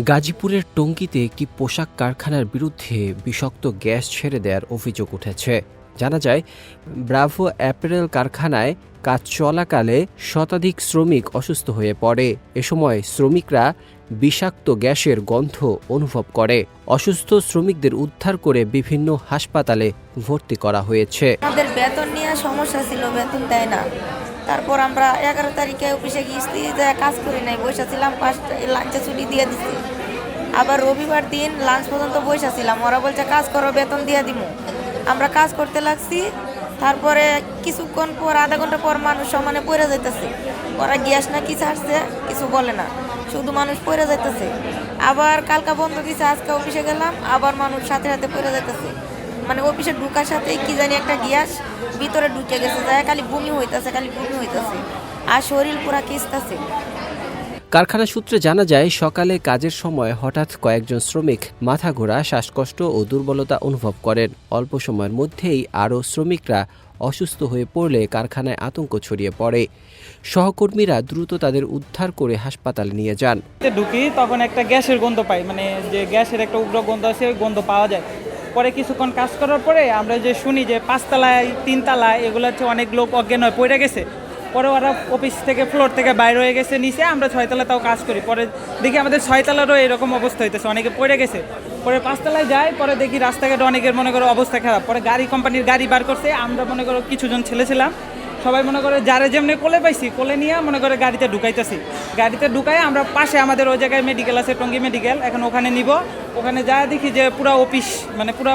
গাজীপুরের টঙ্গীতে একটি পোশাক কারখানার বিরুদ্ধে বিষাক্ত গ্যাস ছেড়ে দেওয়ার অভিযোগ উঠেছে। জানা যায়, ব্রাভো অ্যাপারেল কারখানায় কাজ চলাকালে শতাধিক শ্রমিক অসুস্থ হয়ে পড়ে। এ সময় শ্রমিকরা বিষাক্ত গ্যাসের গন্ধ অনুভব করে। অসুস্থ শ্রমিকদের উদ্ধার করে বিভিন্ন হাসপাতালে ভর্তি করা হয়েছে। বেতন নিয়ে সমস্যা ছিল, বেতন দেয় না। তারপর আমরা এগারো তারিখে অফিসে গিয়েছি, যে কাজ করি নাই, বসে ছিলাম পাঁচটা লাঞ্চে ছুটি দিয়ে দিছি। আবার রবিবার দিন লাঞ্চ পর্যন্ত বসে ছিলাম, ওরা বলছে, কাজ করো, বেতন দিয়ে দিমু। আমরা কাজ করতে লাগছি, তারপরে কিছুক্ষণ পর, আধা ঘণ্টা পর মানুষ সমানে পড়ে যাইতেছে। ওরা গ্যাস না কি ছাড়ছে, কিছু বলে না, শুধু মানুষ পড়ে যাইতেছে। আবার কালকা বন্ধ দিছে, আজকে অফিসে গেলাম, আবার মানুষ সাথে সাথে পড়ে যাইতেছে। মানে অফিসে ঢুকার সাথে কি জানি একটা গ্যাস ভিতরে ঢুকে গেছে যায় খালি বমি হইতাছে খালি বমি হইতাছে। আর শরীর পুরা কিস্তাছে। কারখানা সূত্রে জানা যায় সকালে কাজের সময় হঠাৎ কয়েকজন শ্রমিক মাথা ঘোরা শ্বাসকষ্ট ও দুর্বলতা অনুভব করেন। অল্প সময়ের মধ্যেই আরও শ্রমিকরা অসুস্থ হয়ে পড়লে কারখানায় আতঙ্ক ছড়িয়ে পড়ে। সহকর্মীরা দ্রুত তাদের উদ্ধার করে হাসপাতালে নিয়ে যান। তে ঢুকি তখন একটা গ্যাসের গন্ধ পাই মানে যে গ্যাসের একটা উগ্র গন্ধ আছে ওই গন্ধ পাওয়া যায়। পরে কিছুক্ষণ কাজ করার পরে আমরা যে শুনি যে পাঁচতলায়, তিনতলায় এগুলো হচ্ছে অনেক লোক অজ্ঞান হয়ে পড়ে গেছে। পরে ওরা অফিস থেকে ফ্লোর থেকে বাইরে হয়ে গেছে, নিচে আমরা ছয়তলা তাও কাজ করি। পরে দেখি আমাদের ছয়তলারও এরকম অবস্থা হইতেছে, অনেকে পড়ে গেছে। পরে পাঁচতলায় যাই, পরে দেখি রাস্তাঘাটে অনেকের মনে করো অবস্থা খারাপ। পরে গাড়ি কোম্পানির গাড়ি বার করছে, আমরা মনে করো কিছুজন ছেলে ছিলাম। সবাই মনে করে যারে যেমনি কোলে পাইছি, কোলে নিয়ে মনে করে গাড়িতে ঢুকাইতেছি। গাড়িতে ঢুকাই আমরা পাশে আমাদের ওই জায়গায় মেডিকেল আছে, টঙ্গী মেডিকেল এখন ওখানে নিব। ওখানে যা দেখি যে পুরো অফিস মানে পুরো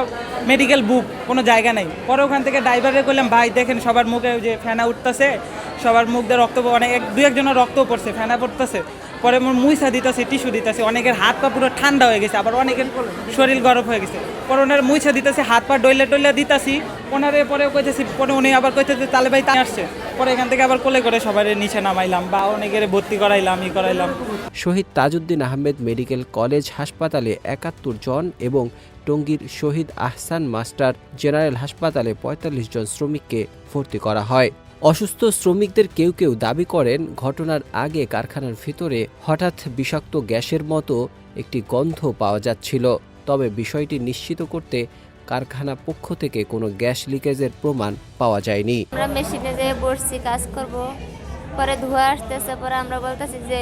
মেডিকেল বুক কোনো জায়গা নেই। পরে ওখান থেকে ড্রাইভারে করলাম ভাই, দেখেন, সবার মুখে যে ফেনা উঠতেছে, সবার মুখ দিয়ে রক্ত অনেক এক, দুই একজনের রক্ত পড়ছে, ফেনা পড়তেছে। পরে মোর মুইসা দিতেছে, টিস্যু দিতেছে, অনেকের হাত পা পুরো ঠান্ডা হয়ে গেছে, আবার অনেকের শরীর গরম হয়ে গেছে। পরে ওনার মুইসা দিতেছে, হাত পা ডইলে টইলে দিতাছি। ওনারে পরে কইতেছি, পরে উনি আবার কইতেছে, তালে ভাই তাই আসছে। পরে এখান থেকে আবার কোলে করে সবাই নিচে নামাইলাম বা অনেকের ভর্তি করাইলাম, ই করাইলাম। শহীদ তাজউদ্দিন আহমেদ মেডিকেল কলেজ হাসপাতালে একাত্তর জন এবং টঙ্গীর শহীদ আহসান মাস্টার জেনারেল হাসপাতালে ৪৫ জন শ্রমিককে ভর্তি করা হয়। অসুস্থ শ্রমিকদের কেউ কেউ দাবি করেন, ঘটনার আগে কারখানার ভিতরে হঠাৎ বিষাক্ত গ্যাসের মতো একটি গন্ধ পাওয়া যাচ্ছিল। তবে বিষয়টি নিশ্চিত করতে কারখানা পক্ষ থেকে কোনো গ্যাস লিকেজের প্রমাণ পাওয়া যায়নি। আমরা মেশিনে যেয়ে বসছি, কাজ করব। পরে ধোঁয়া আসতেছে, পরে আমরা বলতেছি যে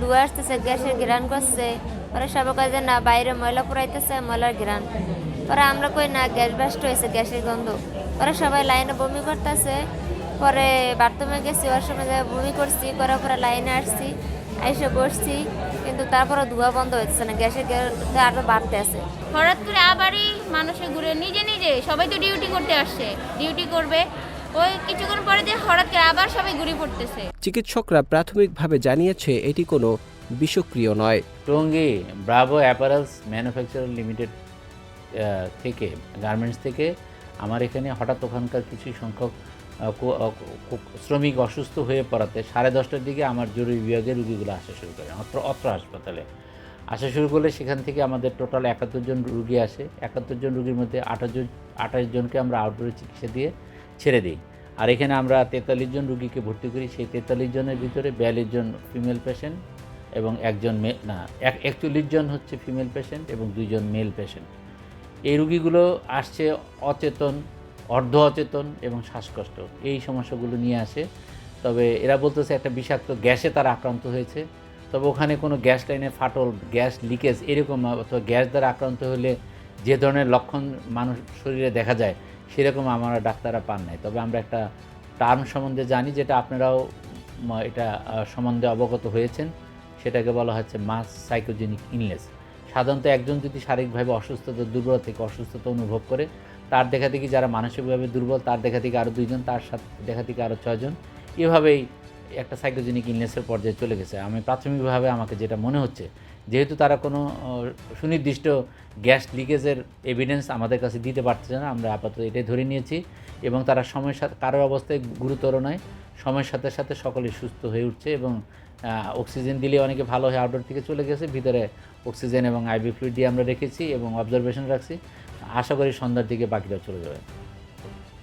ধোঁয়া আসতেছে, গ্যাসের গ্রান করছে। পরে সবাই কয় যে না, বাইরে ময়লা পুরাইতেছে ময়লার গ্রান পরে আমরা কই না, গ্যাস ব্যাস্ট হয়েছে, গ্যাসের গন্ধ। পরে সবাই লাইনে বমি করতেছে। পরে বাথরুমে গেছি ওর সময় বমি করছি, করার পরে লাইনে আসছি। এসে বসছি কিন্তু তারপরে ধোঁয়া বন্ধ হচ্ছে না গ্যাসের গ্যাস আরও বাড়তে আছে। হঠাৎ করে আবারই মানুষে ঘুরে নিজে নিজে সবাই তো ডিউটি করতে আসছে ডিউটি করবে। ওই কিছুক্ষণ পরে যে হঠাৎ করে আবার সবাই ঘুরে পড়তেছে। চিকিৎসকরা প্রাথমিকভাবে জানিয়েছে এটি কোনো বিষক্রিয় নয়। Tongi bravo apparels manufacturer limited থেকে গার্মেন্টস থেকে আমার এখানে হঠাৎ ওখানকার কিছু সংখ্যক শ্রমিক অসুস্থ হয়ে পড়াতে সাড়ে দশটার দিকে আমার জরুরি বিভাগের রুগীগুলো আসা শুরু করে, অত্র অত্র হাসপাতালে। আসা শুরু করলে সেখান থেকে আমাদের টোটাল একাত্তর জন রুগী আসে। একাত্তর জন রুগীর মধ্যে আঠাশ জন, আঠাশ জনকে আমরা আউটডোরে চিকিৎসা দিয়ে ছেড়ে দিই। আর এখানে আমরা তেতাল্লিশ জন রুগীকে ভর্তি করি। সেই তেতাল্লিশ জনের ভিতরে বিয়াল্লিশ জন ফিমেল পেশেন্ট এবং একজন মে না, এক, একচল্লিশ জন হচ্ছে ফিমেল পেশেন্ট এবং দুইজন মেল পেশেন্ট এই রুগীগুলো আসছে অচেতন অর্ধ অচেতন এবং শ্বাসকষ্ট। এই সমস্যাগুলো নিয়ে আসে। তবে এরা বলতেছে একটা বিষাক্ত গ্যাসে তারা আক্রান্ত হয়েছে। তবে ওখানে কোনো গ্যাস লাইনে ফাটল, গ্যাস লিকেজ এরকম অথবা গ্যাস দ্বারা আক্রান্ত হলে যে ধরনের লক্ষণ মানুষ শরীরে দেখা যায়, সেরকম আমরা ডাক্তাররা পান নাই। তবে আমরা একটা টার্ম সম্বন্ধে জানি যেটা আপনারাও এটা সম্বন্ধে অবগত হয়েছেন। সেটাকে বলা হচ্ছে মাস সাইকোজেনিক ইনলেস। সাধারণত একজন যদি শারীরিকভাবে অসুস্থতা দুর্বল থেকে অসুস্থতা অনুভব করে। তার দেখা দেখি যারা মানসিকভাবে দুর্বল, তার দেখা থেকে আরও দুইজন, তার সাথে দেখা থেকে আরও ছয়জন। এভাবেই একটা সাইকোজেনিক ইলনেসের পর্যায়ে চলে গেছে। আমি প্রাথমিকভাবে আমাকে যেটা মনে হচ্ছে, যেহেতু তারা কোনো সুনির্দিষ্ট গ্যাস লিকেজের এভিডেন্স আমাদের কাছে দিতে পারছে না, আমরা আপাতত এটাই ধরে নিয়েছি এবং তারা সময়ের সাথে, কারোর অবস্থায় গুরুতর নয়, সময়ের সাথে সাথে সকলে সুস্থ হয়ে উঠছে এবং অক্সিজেন দিলে অনেকে ভালো হয়ে আউটডোর থেকে চলে গেছে, ভিতরে অক্সিজেন এবং আইবি ফ্লুইড দিয়ে আমরা রেখেছি এবং অবজারভেশন রাখছি। আশা করি সন্ধ্যার দিকে বাকিরা চলে যাবে।